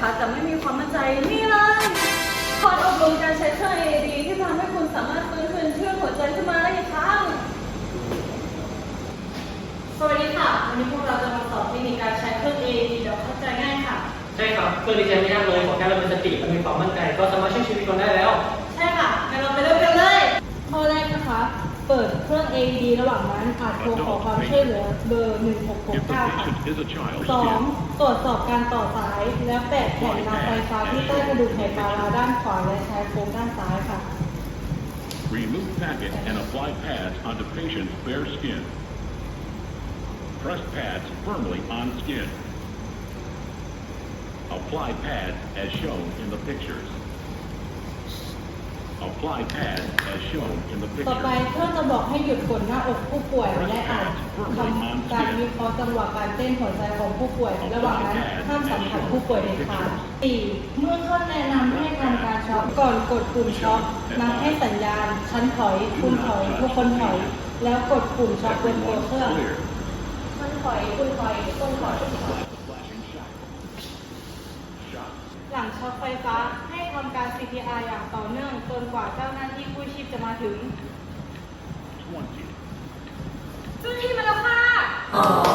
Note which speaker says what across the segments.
Speaker 1: นะคะจไม่มีความมั่นใจนี่เลยคอร์สอบรมการใช้เครื่อง AED ที่ทำให้คุณสามารถฟื้นคืนชื่อหัวใจขึ้นมาได้อีกครั้ง
Speaker 2: สวัสดีค่ะ วันนี้พวกเราจะมาสอบเทคนิคการใช้เครื่อง AED แบวเข้าใจง่ายค่ะ
Speaker 3: ใช่ครับเพื่อที่จะไม่ยากเลยขอแค่เราเป็นสติและมีความมั่นใจ ก็สามารถช่วยชีวิตคนได้แล้ว
Speaker 2: เปิดเครื่อง AED ระหว่างนั้นอาจโทรขอความช่วยเหลือเบอร์ 1669 ค่ะ
Speaker 4: 2.
Speaker 2: ตรวจสอบการต่อสาย แล้วแปะแผ่นนาไฟฟ้าที่ใต้กระดูกไหปลาร้าด้านขวาและชายโครงด้านซ้ายค่ะ
Speaker 4: Remove packet and apply pads onto patient's bare skin. Press pads firmly on skin. Apply pads as shown in the pictures. Apply pads as shown in the ต่อไป picture.
Speaker 2: เครื่องจะบอกให้หยุดกดหน้าอกผู้ป่วยและอาจ
Speaker 4: ทำการวิ
Speaker 2: เคราะห์จังหวะการเต้นหัวใจของผู้ป่วย ระหว่างนั้นห้ามสัมผัสผู้ป่วยเด็ดขาด 4. เมื่อเครื่องแนะนำให้ทำการช็อคก่อนกดปุ่มช็อคนับให้สัญญาณ ชั้นถอย คุณถอยทุกคนถอย แล้วกดปุ่มช็อคบนตัวเครื่อง
Speaker 4: Clear.
Speaker 1: ชั้นถอย คุณถอยทุกคนถอย
Speaker 4: Flashing shot. Shot.
Speaker 2: หลังช็อคไฟฟ้าให้ ทำการ CPR อย่างต่อเนื่องจนกว่าเจ้าหน้าที่กู้ชีพจะมาถึง
Speaker 4: 20.
Speaker 1: เจ้าหน้าที่มาแล้วค่ะ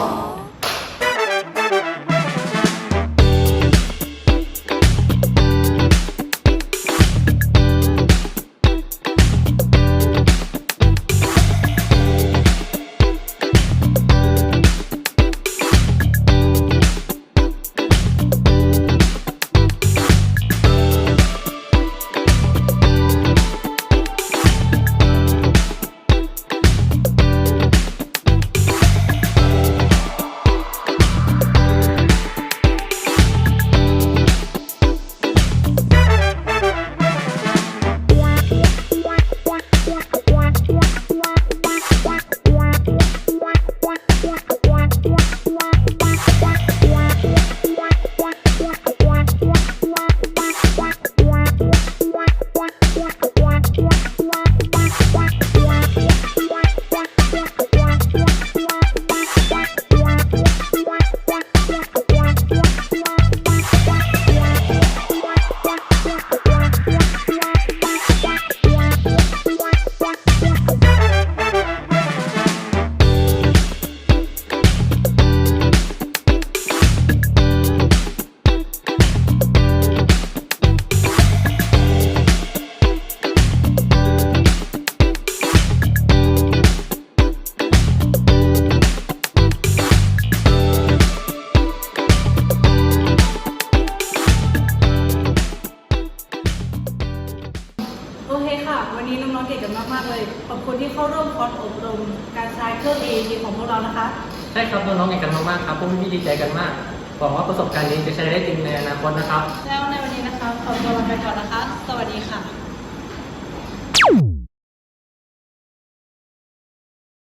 Speaker 2: โอเคค่ะ วันนี้น้องๆเก่งกันมากๆเลย ขอบคุณที่เข้าร่วมคอร์สอบรมการใช้เครื่อง AED ของพวกเรานะคะ
Speaker 3: ใช่ครับน้องๆเก่งกันมากๆครับพวกพี่ๆดีใจกันมากหวังว่าประสบการณ์นี้จะใช้ได้จริงในอนาคตนะครับ
Speaker 2: แล้วในวันนี้นะคะขอตัวลาไปก่อนนะคะ สวัสดีค่ะ